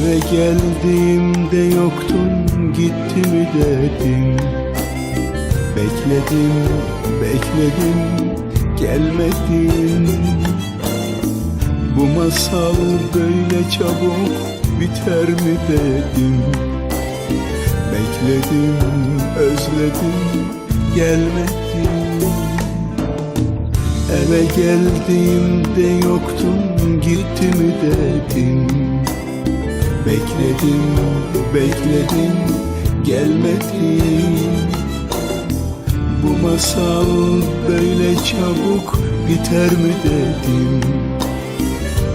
Eve geldiğimde yoktun gitti mi dedim Bekledim, bekledim, gelmedin. Bu masal böyle çabuk biter mi dedim Bekledim, özledim, gelmedin. Eve geldiğimde yoktun gitti mi dedim Bekledim, bekledim, gelmedin Bu masal böyle çabuk biter mi dedim.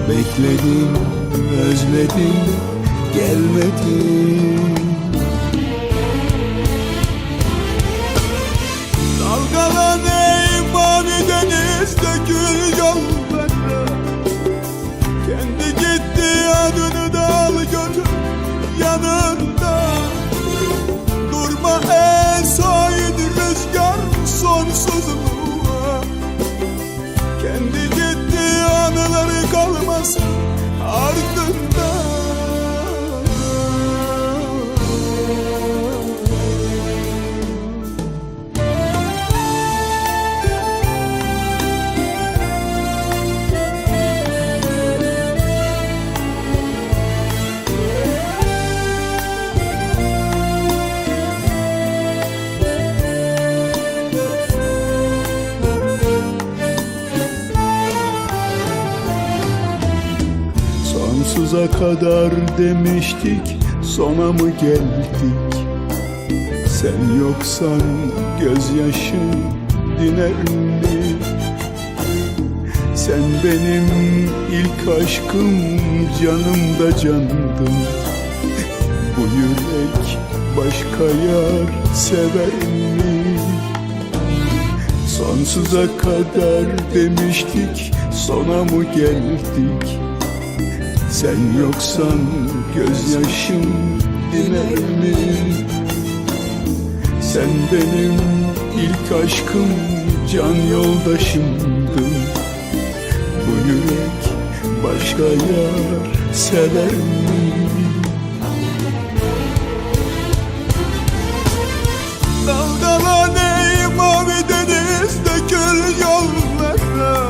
Bekledim, özledim, gelmedin kalmasın Sonsuza kadar demiştik sona mı geldik? Sen yoksan gözyaşım diner mi Sen benim ilk aşkım canım da candın Bu yürek başka yar sever mi? Sonsuza kadar demiştik sona mı geldik sen yoksan gözyaşım diner mi? Sen benim ilk aşkım can yoldaşımdın Bu yürek başka yar sever mi? Dalgalan ey mavi deniz dökül yollara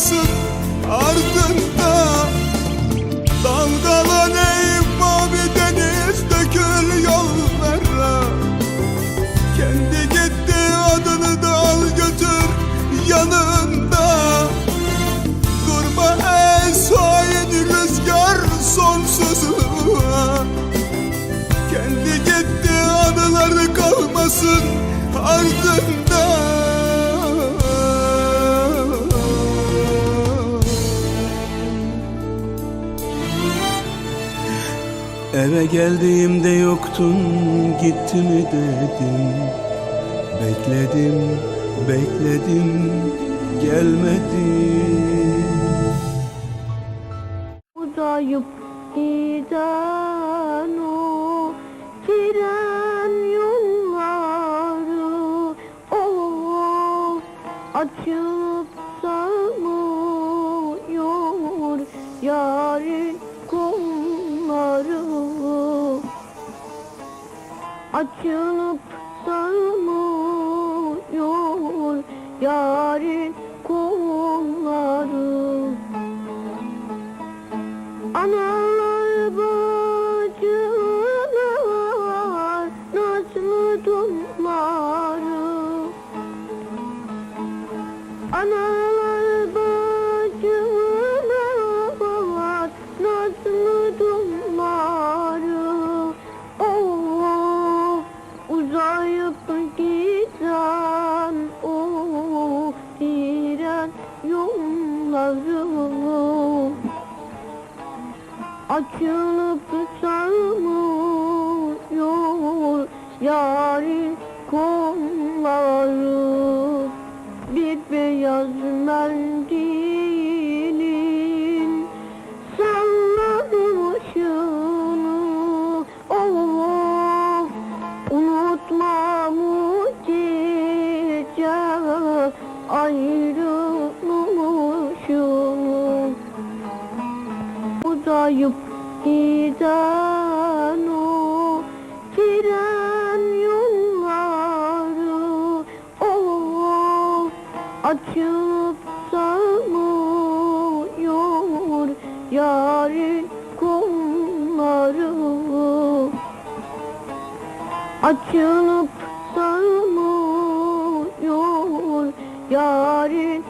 kalmasın ardında Dalgalan ey mavi deniz dökül yollara Kendi gitti adını da al götür yanında. Durma ey sahil rüzgar sonsuzluğa. Kendi gitti anıları kalmasın ardında Eve geldiğimde yoktun gitti mi dedim Bekledim, bekledim, gelmedin Uzayıp giden o tren yolları Oh açılıp sarmıyor yarın Açılıp sarmıyor yarın açılıp sarmıyor yarın kolları. Bir beyaz mendilin sarmamışını oh, unutmam gece ayrı uzayıp giden o tren yolları oh açılıp sarmıyor yarın kolları açılıp sarmıyor yarın